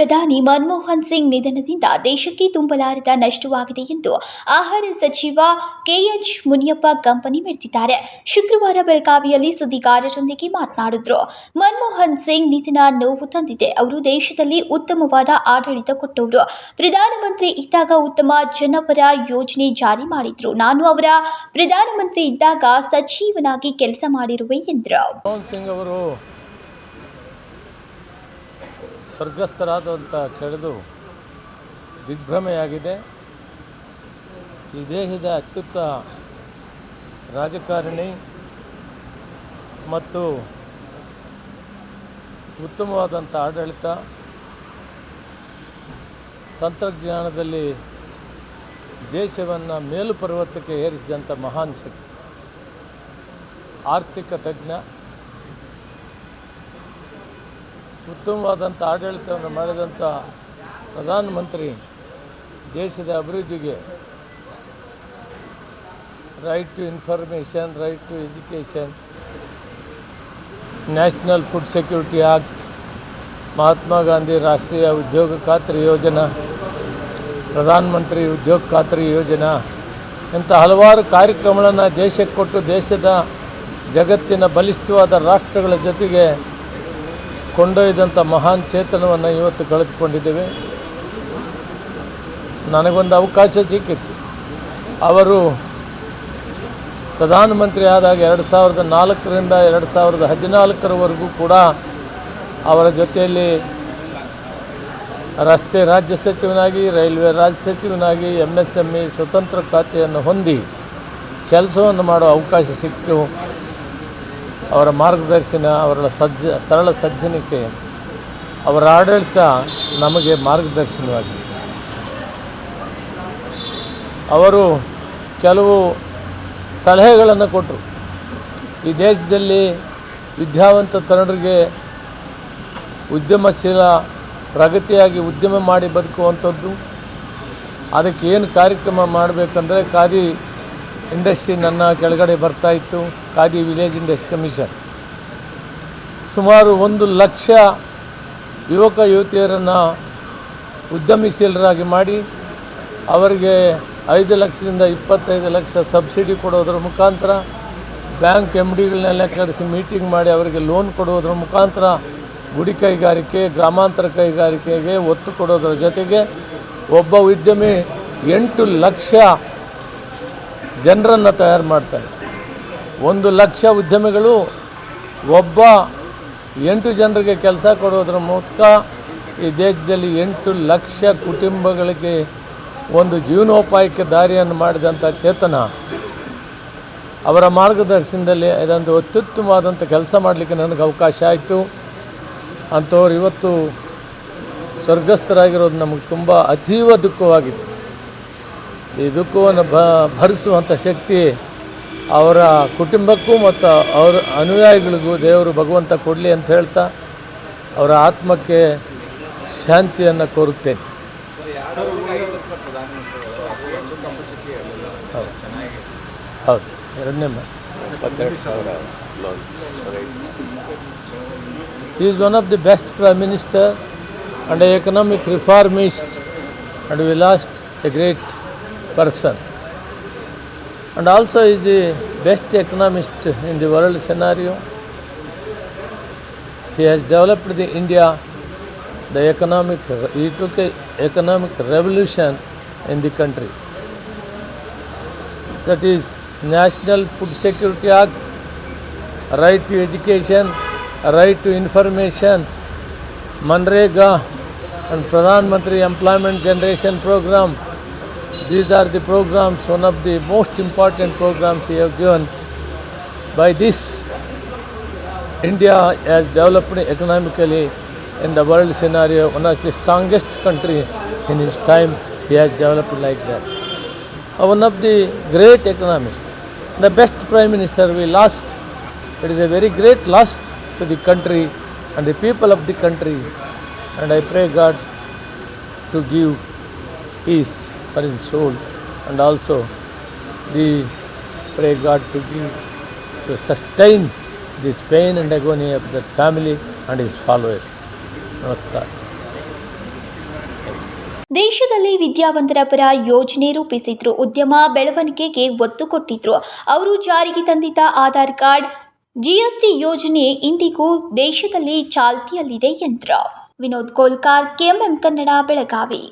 ಪ್ರಧಾನಿ ಮನಮೋಹನ್ ಸಿಂಗ್ ನಿಧನದಿಂದ ದೇಶಕ್ಕೆ ತುಂಬಲಾರದ ನಷ್ಟವಾಗಿದೆ ಎಂದು ಆಹಾರ ಸಚಿವ ಕೆಎಚ್ ಮುನಿಯಪ್ಪ ಕಂಪನಿ ಮೆರೆದಿದ್ದಾರೆ ಶುಕ್ರವಾರ ಬೆಳಗಾವಿಯಲ್ಲಿ ಸುದ್ದಿಗಾರರೊಂದಿಗೆ ಮಾತನಾಡಿದ್ರು. ಮನಮೋಹನ್ ಸಿಂಗ್ ನಿಧನ ನೋವು ತಂದಿದೆ. ಅವರು ದೇಶದಲ್ಲಿ ಉತ್ತಮವಾದ ಆಡಳಿತ ಕೊಟ್ಟವರು. ಪ್ರಧಾನಮಂತ್ರಿ ಇದ್ದಾಗ ಉತ್ತಮ ಜನಪರ ಯೋಜನೆ ಜಾರಿ ಮಾಡಿದ್ರು. ನಾನು ಅವರ ಪ್ರಧಾನಮಂತ್ರಿ ಇದ್ದಾಗ ಸಚಿವನಾಗಿ ಕೆಲಸ ಮಾಡಿರುವೆ ಎಂದರು. ಮನಮೋಹನ್ ಸಿಂಗ್ ಅವರು ಸ್ವರ್ಗಸ್ಥರಾದ ಅಂತ ಕೇಳಿದು ದಿಗ್ಭ್ರಮೆಯಾಗಿದೆ. ಈ ದೇಹದ ಅತ್ಯುತ್ತ ರಾಜಕಾರಣಿ ಮತ್ತು ಉತ್ತಮವಾದಂಥ ಆಡಳಿತ, ತಂತ್ರಜ್ಞಾನದಲ್ಲಿ ದೇಶವನ್ನು ಮೇಲು ಪರ್ವತಕ್ಕೆ ಏರಿಸಿದಂಥ ಮಹಾನ್ ಶಕ್ತಿ, ಆರ್ಥಿಕ ತಜ್ಞ ಉತ್ತಮವಾದಂಥ ಆಡಳಿತವನ್ನು ಮಾಡಿದಂಥ ಪ್ರಧಾನಮಂತ್ರಿ ದೇಶದ ಅಭಿವೃದ್ಧಿಗೆ right to information right to education national food security act Mahatma Gandhi ರಾಷ್ಟ್ರೀಯ ಉದ್ಯೋಗ ಖಾತ್ರಿ ಯೋಜನಾ ಪ್ರಧಾನಮಂತ್ರಿ ಉದ್ಯೋಗ ಖಾತ್ರಿ ಯೋಜನಾ ಇಂಥ ಹಲವಾರು ಕಾರ್ಯಕ್ರಮಗಳನ್ನು ದೇಶಕ್ಕೆ ಕೊಟ್ಟು ದೇಶದ ಜಗತ್ತಿನ ಬಲಿಷ್ಠವಾದ ರಾಷ್ಟ್ರಗಳ ಜೊತೆಗೆ ಕೊಂಡೊಯ್ದಂಥ ಮಹಾನ್ ಚೇತನವನ್ನು ಇವತ್ತು ಕಳೆದುಕೊಂಡಿದ್ದೇವೆ. ನನಗೊಂದು ಅವಕಾಶ ಸಿಕ್ಕಿತ್ತು. ಅವರು ಪ್ರಧಾನಮಂತ್ರಿ ಆದಾಗ ಎರಡು ಸಾವಿರದ ನಾಲ್ಕರಿಂದ ಎರಡು ಸಾವಿರದ ಹದಿನಾಲ್ಕರವರೆಗೂ ಕೂಡ ಅವರ ಜೊತೆಯಲ್ಲಿ ರಸ್ತೆ ರಾಜ್ಯ ಸಚಿವನಾಗಿ, ರೈಲ್ವೆ ರಾಜ್ಯ ಸಚಿವನಾಗಿ ಎಂ ಎಸ್ ಎಂ ಇ ಸ್ವತಂತ್ರ ಖಾತೆಯನ್ನು ಹೊಂದಿ ಕೆಲಸವನ್ನು ಮಾಡೋ ಅವಕಾಶ ಸಿಕ್ತು ಅವರ ಮಾರ್ಗದರ್ಶನ, ಅವರ ಸಜ್ಜ, ಸರಳ ಸಜ್ಜನಿಕೆ ಅವರ ಆಡಳಿತ ನಮಗೆ ಮಾರ್ಗದರ್ಶನವಾಗಿದೆ. ಅವರು ಕೆಲವು ಸಲಹೆಗಳನ್ನು ಕೊಟ್ಟರು. ಈ ದೇಶದಲ್ಲಿ ವಿದ್ಯಾವಂತ ತರುಣರಿಗೆ ಉದ್ಯಮಶೀಲ, ಪ್ರಗತಿಯಾಗಿ ಉದ್ಯಮ ಮಾಡಿ ಬದುಕುವಂಥದ್ದು. ಅದಕ್ಕೆ ಏನು ಕಾರ್ಯಕ್ರಮ ಮಾಡಬೇಕಂದ್ರೆ ಖಾದಿ ಇಂಡಸ್ಟ್ರಿ ನನ್ನ ಕೆಳಗಡೆ ಬರ್ತಾ ಇತ್ತು, ಖಾದಿ ವಿಲೇಜ್ ಇಂಡಸ್ಟ್ರಿ ಕಮಿಷನ್. ಸುಮಾರು ಒಂದು ಲಕ್ಷ ಯುವಕ ಯುವತಿಯರನ್ನು ಉದ್ಯಮಶೀಲರಾಗಿ ಮಾಡಿ, ಅವರಿಗೆ ಐದು ಲಕ್ಷದಿಂದ ಇಪ್ಪತ್ತೈದು ಲಕ್ಷ ಸಬ್ಸಿಡಿ ಕೊಡೋದ್ರ ಮುಖಾಂತರ ಬ್ಯಾಂಕ್ ಎಂ ಡಿಗಳನ್ನೆಲ್ಲ ಕರೆಸಿ ಮೀಟಿಂಗ್ ಮಾಡಿ ಅವರಿಗೆ ಲೋನ್ ಕೊಡೋದ್ರ ಮುಖಾಂತರ ಗುಡಿ ಕೈಗಾರಿಕೆ, ಗ್ರಾಮಾಂತರ ಕೈಗಾರಿಕೆಗೆ ಒತ್ತು ಕೊಡೋದ್ರ ಜೊತೆಗೆ ಒಬ್ಬ ಉದ್ಯಮಿ ಎಂಟು ಲಕ್ಷ ಜನರನ್ನು ತಯಾರು ಮಾಡ್ತಾರೆ. ಒಂದು ಲಕ್ಷ ಉದ್ಯಮಿಗಳು ಒಬ್ಬ ಎಂಟು ಜನರಿಗೆ ಕೆಲಸ ಕೊಡೋದ್ರ ಮೂಲಕ ಈ ದೇಶದಲ್ಲಿ ಎಂಟು ಲಕ್ಷ ಕುಟುಂಬಗಳಿಗೆ ಒಂದು ಜೀವನೋಪಾಯಕ್ಕೆ ದಾರಿಯನ್ನು ಮಾಡಿದಂಥ ಚೇತನ ಅವರ ಮಾರ್ಗದರ್ಶನದಲ್ಲಿ ಇದೊಂದು ಅತ್ಯುತ್ತಮವಾದಂಥ ಕೆಲಸ ಮಾಡಲಿಕ್ಕೆ ನನಗೆ ಅವಕಾಶ ಆಯಿತು. ಅಂಥವ್ರು ಇವತ್ತು ಸ್ವರ್ಗಸ್ಥರಾಗಿರೋದು ನಮಗೆ ತುಂಬ ಅತೀವ ದುಃಖವಾಗಿದೆ. ಈ ದುಃಖವನ್ನು ಭ, ಭರಿಸುವಂಥ ಶಕ್ತಿ ಅವರ ಕುಟುಂಬಕ್ಕೂ ಮತ್ತು ಅವರ ಅನುಯಾಯಿಗಳಿಗೂ ದೇವರು ಭಗವಂತ ಕೊಡಲಿ ಅಂತ ಹೇಳ್ತಾ ಅವರ ಆತ್ಮಕ್ಕೆ ಶಾಂತಿಯನ್ನು ಕೋರುತ್ತೇನೆ. ಹೌದು. ಹೌದು ಎರಡನೇ is one of the best prime minister and economic reformist and we lost a great person. And also is the best economist in the world scenario. He has developed the India, the economic, he took a economic revolution in the country. That is National Food Security Act, right to education, right to information, Manrega and Pradhan Mantri Employment Generation Program. These are the programs, one of the most important programs he have given. By this, India has developed economically in the world scenario, one of the strongest country in his time, he has developed like that. Uh, One of the great economists, the best prime minister we lost. It is a very great loss to the country and the people of the country. And I pray God to give peace for his soul and also, we pray God to give to sustain this pain and agony of the family and his followers. Namaskar. ದೇಶದಲ್ಲಿ ವಿದ್ಯಾವಂತರ ಪರ ಯೋಜನೆ ರೂಪಿಸಿದ್ರು, ಉದ್ಯಮ ಬೆಳವಣಿಗೆಗೆ ಒತ್ತು ಕೊಟ್ಟಿದ್ರು ಅವರು ಜಾರಿಗೆ ತಂದಿದ್ದ ಆಧಾರ್ ಕಾರ್ಡ್ ಜಿಎಸ್ಟಿ ಯೋಜನೆ ಇಂದಿಗೂ ದೇಶದಲ್ಲಿ ಚಾಲ್ತಿಯಲ್ಲಿದೆ ಯಂತ್ರ ವಿನೋದ್ ಕೋಲ್ಕಾರ್, ಕೆಎಂಎಂ ಕನ್ನಡ, ಬೆಳಗಾವಿ